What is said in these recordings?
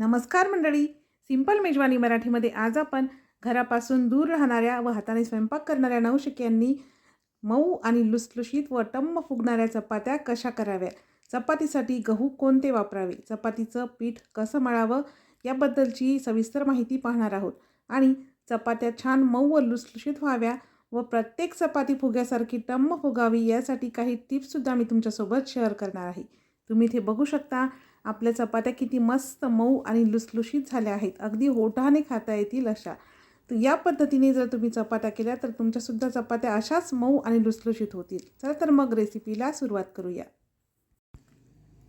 नमस्कार मंडळी. सिंपल मेजवानी मराठीमध्ये आज आपण घरापासून दूर राहणाऱ्या व हाताने स्वयंपाक करणाऱ्या नवशिक्यांनी मऊ आणि लुसलुशीत व टम्म फुगणाऱ्या चपात्या कशा कराव्या? चपातीसाठी गहू कोणते वापरावे? चपातीचं पीठ कसं मळावं? याबद्दलची सविस्तर माहिती पाहणार आहोत. आणि चपात्या छान मऊ व लुसलुशीत व्हाव्या व प्रत्येक चपाती फुग्यासारखी टम्म फुगावी यासाठी काही टिप्ससुद्धा मी तुमच्यासोबत शेअर करणार आहे. तुम्ही इथे बघू शकता आपल्या चपात्या किती मस्त मऊ आणि लुसलुशीत झाल्या आहेत. अगदी ओठाने खाता येतील अशा. तर या पद्धतीने जर तुम्ही चपात्या केल्या तर तुमच्यासुद्धा चपात्या अशाच मऊ आणि लुसलुशीत होतील. चला तर मग रेसिपीला सुरुवात करूया.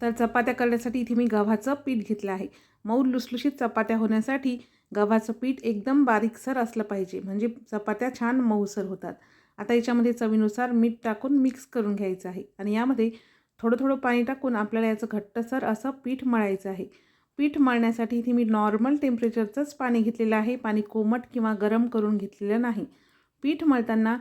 तर चपात्या करण्यासाठी इथे मी गव्हाचं पीठ घेतलं आहे. मऊ लुसलुशीत चपात्या होण्यासाठी गव्हाचं पीठ एकदम बारीकसर असलं पाहिजे. म्हणजे चपात्या छान मऊसर होतात. आता याच्यामध्ये चवीनुसार मीठ टाकून मिक्स करून घ्यायचं आहे. आणि यामध्ये थोडं थोडं पाणी टाकून आपल्याला याचं घट्टसर असं पीठ मळायचं आहे. पीठ मळण्यासाठी इथे मी नॉर्मल टेम्परेचरचंच पाणी घेतलेलं आहे. पाणी कोमट किंवा गरम करून घेतलेलं नाही. पीठ मळताना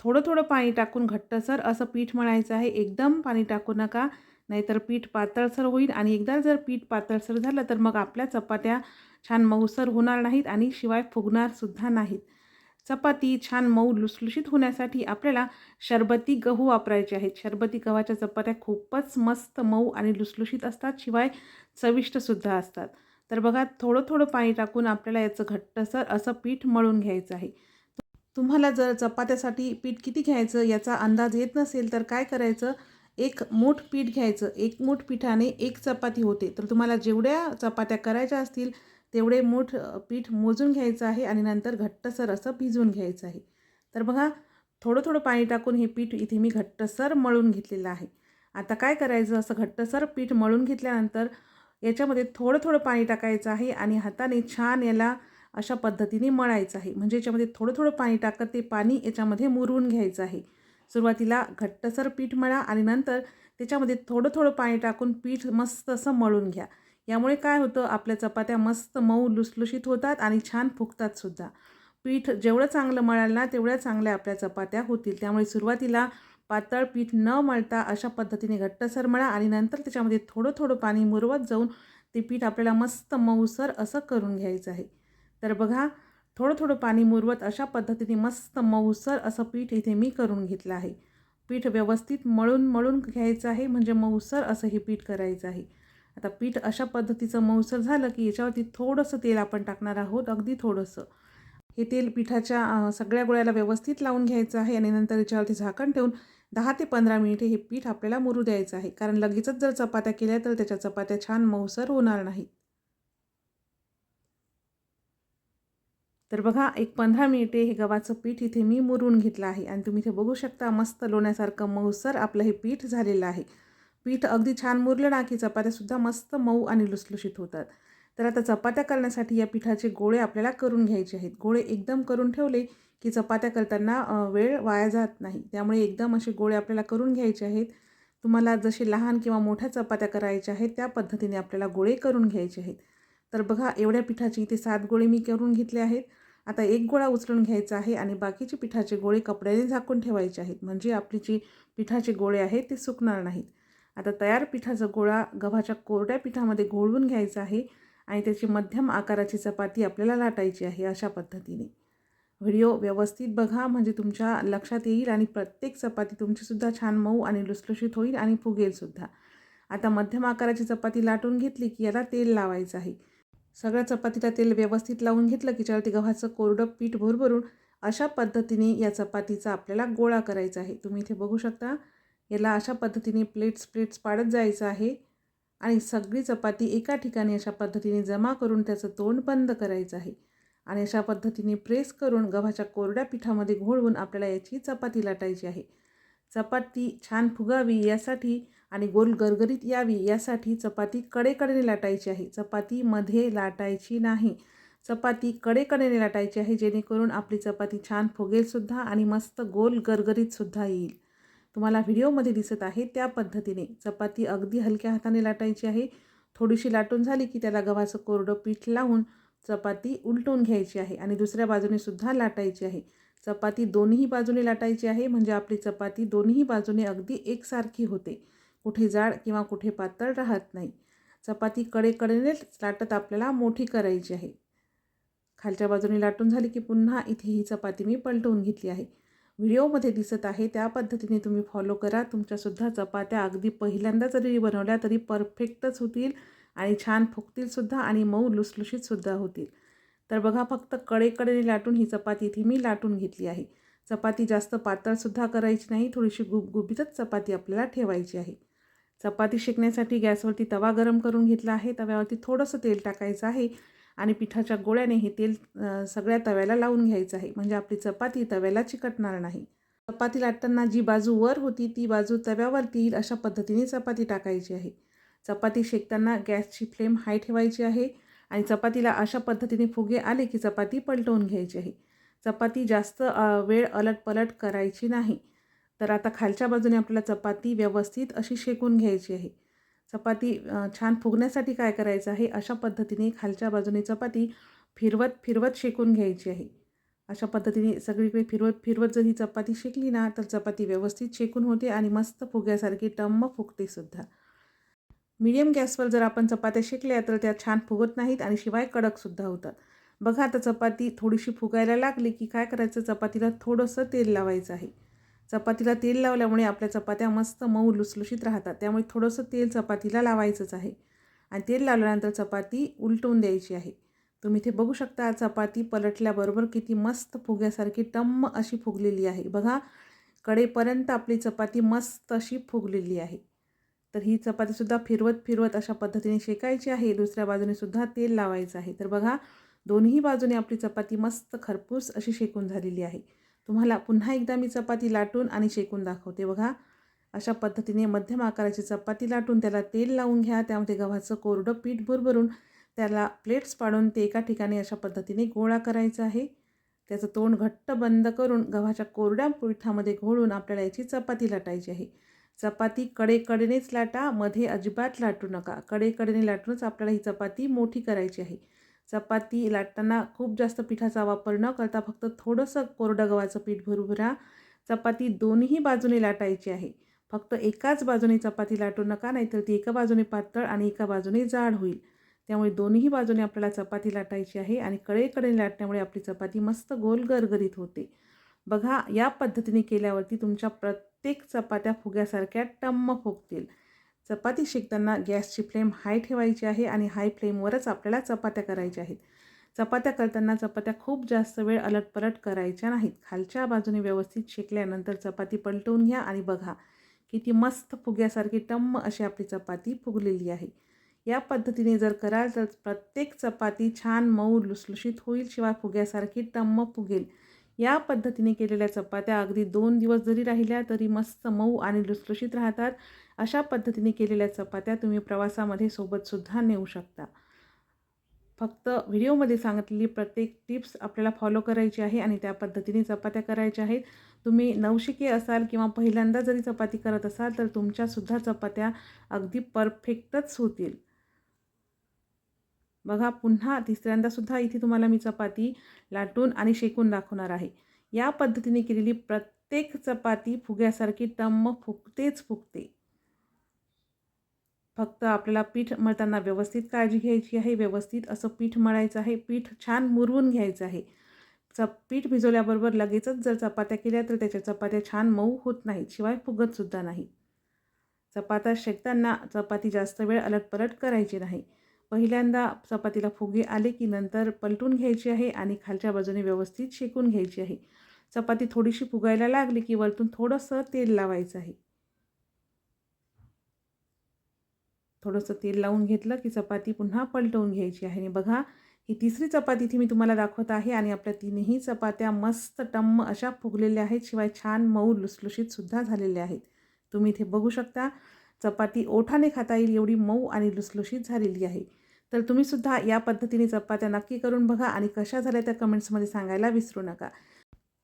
थोडं थोडं पाणी टाकून घट्टसर असं पीठ मळायचं आहे. एकदम पाणी टाकू नका नाहीतर पीठ पातळसर होईल आणि एकदा जर पीठ पातळसर झालं तर मग आपल्या चपात्या छान मऊसर होणार नाहीत आणि शिवाय फुगणारसुद्धा नाहीत. चपाती छान मऊ लुसलुशीत होण्यासाठी आपल्याला शरबती गहू वापरायचे आहेत. शरबती गव्हाच्या चपात्या खूपच मस्त मऊ आणि लुसलुशीत असतात शिवाय चविष्टसुद्धा असतात. तर बघा थोडं थोडं पाणी टाकून आपल्याला याचं घट्टसर असं पीठ मळून घ्यायचं आहे. तुम्हाला जर चपात्यासाठी पीठ किती घ्यायचं याचा अंदाज येत नसेल तर काय करायचं? एक मूठ पीठ घ्यायचं. एक मूठ पिठाने एक चपाती होते. तर तुम्हाला जेवढ्या चपात्या करायच्या असतील तेवढे मूठ पीठ मोजून घ्यायचं आहे आणि नंतर घट्टसर असं भिजवून घ्यायचं आहे. तर बघा थोडं थोडं पाणी टाकून हे पीठ इथे मी घट्टसर मळून घेतलेलं आहे. आता काय करायचं? असं घट्टसर पीठ मळून घेतल्यानंतर याच्यामध्ये थोडं थोडं पाणी टाकायचं आहे आणि हाताने छान याला अशा पद्धतीने मळायचं आहे. म्हणजे याच्यामध्ये थोडं थोडं पाणी टाकत ते पाणी याच्यामध्ये मुरवून घ्यायचं आहे. सुरुवातीला घट्टसर पीठ मळा आणि नंतर त्याच्यामध्ये थोडं थोडं पाणी टाकून पीठ मस्त असं मळून घ्या. यामुळे काय होतं आपल्या चपात्या मस्त मऊ लुसलुशीत होतात आणि छान फुगतात सुद्धा. पीठ जेवढं चांगलं मळाल ना तेवढ्या चांगल्या आपल्या चपात्या होतील. त्यामुळे सुरुवातीला पातळ पीठ न मळता अशा पद्धतीने घट्टसर मळा आणि नंतर त्याच्यामध्ये थोडं थोडं पाणी मुरवत जाऊन ते पीठ आपल्याला मस्त मऊसर असं करून घ्यायचं आहे. तर बघा थोडं थोडं पाणी मुरवत अशा पद्धतीने मस्त मऊसर असं पीठ इथे मी करून घेतलं आहे. पीठ व्यवस्थित मळून मळून घ्यायचं आहे म्हणजे मऊसर असं हे पीठ करायचं आहे. आता पीठ अशा पद्धतीचं मऊसर झालं की याच्यावरती थोडंसं तेल आपण टाकणार आहोत अगदी थोडंसं. हे तेल पिठाच्या सगळ्या गोळ्याला व्यवस्थित लावून घ्यायचं आहे आणि नंतर याच्यावरती झाकण ठेवून दहा ते पंधरा मिनिटे हे पीठ आपल्याला मुरू द्यायचं आहे. कारण लगेचच जर चपात्या केल्या तर त्याच्या चपात्या छान मऊसर होणार नाहीत तर बघा एक पंधरा मिनिटे हे गव्हाचं पीठ इथे मी मुरून घेतलं आहे. आणि तुम्ही इथे बघू शकता मस्त लोण्यासारखं मऊसर आपलं हे पीठ झालेलं आहे. पीठ अगदी छान मुरलं ना की चपात्यासुद्धा मस्त मऊ आणि लुसलुशीत होतात. तर आता चपात्या करण्यासाठी या पिठाचे गोळे आपल्याला करून घ्यायचे आहेत. गोळे एकदम करून ठेवले की चपात्या करताना वेळ वाया जात नाही. त्यामुळे एकदम असे गोळे आपल्याला करून घ्यायचे आहेत. तुम्हाला जसे लहान किंवा मोठ्या चपात्या करायच्या आहेत त्या पद्धतीने आपल्याला गोळे करून घ्यायचे आहेत. तर बघा एवढ्या पिठाची इथे सात गोळे मी करून घेतले आहेत. आता एक गोळा उचलून घ्यायचा आहे आणि बाकीचे पिठाचे गोळे कपड्याने झाकून ठेवायचे आहेत. म्हणजे आपली जी पिठाचे गोळे आहेत ते सुकणार नाहीत. आता तयार पिठाचा गोळा गव्हाच्या कोरड्या पिठामध्ये घोळवून घ्यायचा आहे आणि त्याची मध्यम आकाराची चपाती आपल्याला लाटायची आहे अशा पद्धतीने. व्हिडिओ व्यवस्थित बघा म्हणजे तुमच्या लक्षात येईल आणि प्रत्येक चपाती तुमचीसुद्धा छान मऊ आणि लुसलुशीत होईल आणि फुगेलसुद्धा. आता मध्यम आकाराची चपाती लाटून घेतली की याला तेल लावायचं आहे. सगळ्या चपातीला तेल व्यवस्थित लावून घेतलं की त्यावरती गव्हाचं कोरडं पीठ भरभरून अशा पद्धतीने या चपातीचा आपल्याला गोळा करायचा आहे. तुम्ही इथे बघू शकता याला अशा पद्धतीने प्लेट्स प्लेट्स पाडत जायचं आहे. आणि सगळी चपाती एका ठिकाणी अशा पद्धतीने जमा करून त्याचं तोंड बंद करायचं आहे. आणि अशा पद्धतीने प्रेस करून गव्हाच्या कोरड्या पिठामध्ये घोळवून आपल्याला याची चपाती लाटायची आहे. चपाती छान फुगावी यासाठी आणि गोल गरगरीत यावी यासाठी चपाती कडेकडेने लाटायची आहे. चपातीमध्ये लाटायची नाही. चपाती कडेकडेने लाटायची आहे जेणेकरून आपली चपाती छान फुगेलसुद्धा आणि मस्त गोल गरगरीतसुद्धा येईल. तुम्हाला व्हिडिओमध्ये दिसत आहे त्या पद्धतीने. चपाती अगदी हलक्या हाताने लाटायची आहे. थोडीशी लाटून झाली की त्याला गव्हाचं कोरडं पीठ लावून चपाती उलटून घ्यायची आहे आणि दुसऱ्या बाजूने सुद्धा लाटायची आहे. चपाती दोन्ही बाजूने लाटायची आहे म्हणजे आपली चपाती दोन्ही बाजूने अगदी एकसारखी होते. कुठे जाड किंवा कुठे पातळ राहत नाही. चपाती कडेकडेनेच लाटत आपल्याला मोठी करायची आहे. खालच्या बाजूने लाटून झाली की पुन्हा इथे ही चपाती मी पलटवून घेतली आहे. व्हिडिओमध्ये दिसत आहे. त्या पद्धतीने तुम्ही फॉलो करा. तुमच्यासुद्धा चपात्या अगदी पहिल्यांदा जरी बनवल्या तरी परफेक्टच होतील आणि छान फुगतीलसुद्धा आणि मऊ लुसलुशीतसुद्धा होतील. तर बघा फक्त कडेकडेने लाटून ही चपाती इथे मी लाटून घेतली आहे. चपाती जास्त पातळसुद्धा करायची नाही थोडीशी गुबगुबीतच चपाती आपल्याला ठेवायची आहे. चपाती शेकण्यासाठी गॅसवरती तवा गरम करून घेतला आहे. तव्यावरती थोडंसं तेल टाकायचं आहे. आणि पिठाच्या गोळ्याने हे तेल सगळ्या तव्याला लावून घ्यायचं आहे. म्हणजे आपली चपाती तव्याला चिकटणार नाही. चपाती लाटताना जी बाजू वर होती ती बाजू तव्यावरती येईल अशा पद्धतीने चपाती टाकायची आहे. चपाती शेकताना गॅसची फ्लेम हाय ठेवायची आहे आणि चपातीला अशा पद्धतीने फुगे आले की चपाती पलटवून घ्यायची आहे. चपाती जास्त वेळ अलट पलट करायची नाही. तर आता खालच्या बाजूने आपल्याला चपाती व्यवस्थित अशी शेकून घ्यायची आहे. चपाती छान फुगण्यासाठी काय करायचं आहे? अशा पद्धतीने खालच्या बाजूने चपाती फिरवत फिरवत शेकून घ्यायची आहे. अशा पद्धतीने सगळीकडे फिरवत फिरवत जर ही चपाती शेकली ना तर चपाती व्यवस्थित शेकून होते आणि मस्त फुग्यासारखी टम्म फुगते सुद्धा. मीडियम गॅसवर जर आपण चपात्या शेकल्या तर त्या छान फुगत नाहीत आणि शिवाय कडकसुद्धा होतात. बघा आता चपाती थोडीशी फुगायला लागली की काय करायचं? चपातीला थोडंसं तेल लावायचं आहे. चपातीला तेल लावल्यामुळे आपल्या चपात्या मस्त मऊ लुसलुशीत राहतात. त्यामुळे थोडंसं तेल चपातीला लावायचंच आहे. आणि तेल लावल्यानंतर चपाती उलटवून द्यायची आहे. तुम्ही इथे बघू शकता चपाती पलटल्याबरोबर किती मस्त फुग्यासारखी टम्म अशी फुगलेली आहे. बघा कडेपर्यंत आपली चपाती मस्त अशी फुगलेली आहे. तर ही चपातीसुद्धा फिरवत फिरवत अशा पद्धतीने शेकायची आहे. दुसऱ्या बाजूने सुद्धा तेल लावायचं आहे. तर बघा दोन्ही बाजूने आपली चपाती मस्त खरपूस अशी शेकून झालेली आहे. तुम्हाला पुन्हा एकदा मी चपाती लाटून आणि शेकून दाखवते. बघा अशा पद्धतीने मध्यम आकाराची चपाती लाटून त्याला तेल लावून घ्या. त्यामध्ये गव्हाचं कोरडं पीठ भरभरून त्याला प्लेट्स पाडून ते एका ठिकाणी अशा पद्धतीने गोळा करायचा आहे. त्याचं तोंड घट्ट बंद करून गव्हाच्या कोरड्या पिठामध्ये घोळून आपल्याला याची चपाती लाटायची आहे. चपाती कडेकडेनेच लाटा मध्ये अजिबात लाटू नका. कडेकडेने लाटूनच आपल्याला ही चपाती मोठी करायची आहे. चपाती लाटताना खूप जास्त पिठाचा वापर न करता फक्त थोडंसं कोरडं गव्हाचं पीठ भरू भरा चपाती दोन्ही बाजूने लाटायची आहे. फक्त एकाच बाजूने चपाती लाटू नका नाहीतर ती एका बाजूने पातळ आणि एका बाजूने जाड होईल. त्यामुळे दोन्ही बाजूने आपल्याला चपाती लाटायची आहे आणि कडेकडे लाटण्यामुळे आपली चपाती मस्त गोल गरगरीत होते. बघा या पद्धतीने केल्यावरती तुमच्या प्रत्येक चपात्या फुग्यासारख्या टम्म फुगतील. चपाती शेकताना गॅसची फ्लेम हाय ठेवायची आहे आणि हाय फ्लेमवरच आपल्याला चपात्या करायच्या आहेत. चपात्या करताना चपात्या खूप जास्त वेळ अलटपलट करायच्या नाहीत. खालच्या बाजूने व्यवस्थित शेकल्यानंतर चपाती पलटवून घ्या आणि बघा किती मस्त फुग्यासारखी टम्म अशी आपली चपाती फुगलेली आहे. या पद्धतीने जर कराल तर प्रत्येक चपाती छान मऊ लुसलुशीत होईल शिवाय फुग्यासारखी टम्म फुगेल. या पद्धतीने केलेल्या चपात्या अगदी दोन दिवस जरी राहिल्या तरी मस्त मऊ आणि लुसलुशीत राहतात. अशा पद्धतीने केलेल्या चपात्या तुम्ही प्रवासामध्ये सोबतसुद्धा नेऊ शकता. फक्त व्हिडिओमध्ये सांगितलेली प्रत्येक टिप्स आपल्याला फॉलो करायची आहे आणि त्या पद्धतीने चपात्या करायच्या आहेत. तुम्ही नवशिके असाल किंवा पहिल्यांदा जरी चपाती करत असाल तर तुमच्यासुद्धा चपात्या अगदी परफेक्टच होतील. बघा पुन्हा तिसऱ्यांदासुद्धा इथे तुम्हाला मी चपाती लाटून आणि शेकून दाखवणार आहे. या पद्धतीने केलेली प्रत्येक चपाती फुग्यासारखी टम्म फुगतेच फुगते. फक्त आपल्याला पीठ मळताना व्यवस्थित काळजी घ्यायची आहे व्यवस्थित असं पीठ मळायचं आहे पीठ छान मुरवून घ्यायचं आहे. च पीठ भिजवल्याबरोबर लगेचच जर चपात्या केल्या तर त्याच्या चपात्या छान मऊ होत नाहीत शिवाय फुगतसुद्धा नाही. चपात्या शेकताना चपाती जास्त वेळ अलटपलट करायची नाही. पहिल्यांदा चपातीला फुगे आले की नंतर पलटून घ्यायची आहे आणि खालच्या बाजूने व्यवस्थित शेकून घ्यायची आहे. चपाती थोडीशी फुगायला लागली की वरतून थोडंसं तेल लावायचं आहे. थोडंसं तेल लावून घेतलं की चपाती पुन्हा पलटवून घ्यायची आहे. आणि बघा ही तिसरी चपाती ती मी तुम्हाला दाखवत आहे आणि आपल्या तिन्ही चपात्या मस्त टम्म अशा फुगलेल्या आहेत शिवाय छान मऊ लुसलुशीतसुद्धा झालेल्या आहेत. तुम्ही इथे बघू शकता चपाती ओठाने खाता येईल एवढी मऊ आणि लुसलुशीत झालेली आहे. तर तुम्हीसुद्धा या पद्धतीने चपात्या नक्की करून बघा आणि कशा झाल्या त्या कमेंट्समध्ये सांगायला विसरू नका.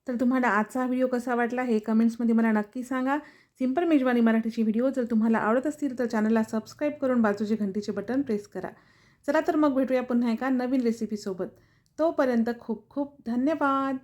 तर तुम्हाला आजचा व्हिडिओ कसा वाटला हे कमेंट्समध्ये मला नक्की सांगा. सिंपल मेजवानी मराठीची व्हिडिओ जर तुम्हाला आवडत असतील तर चॅनलला सबस्क्राईब करून बाजूचे घंटीचे बटन प्रेस करा. चला तर मग भेटूया पुन्हा एका नवीन रेसिपीसोबत तोपर्यंत खूप खूप धन्यवाद.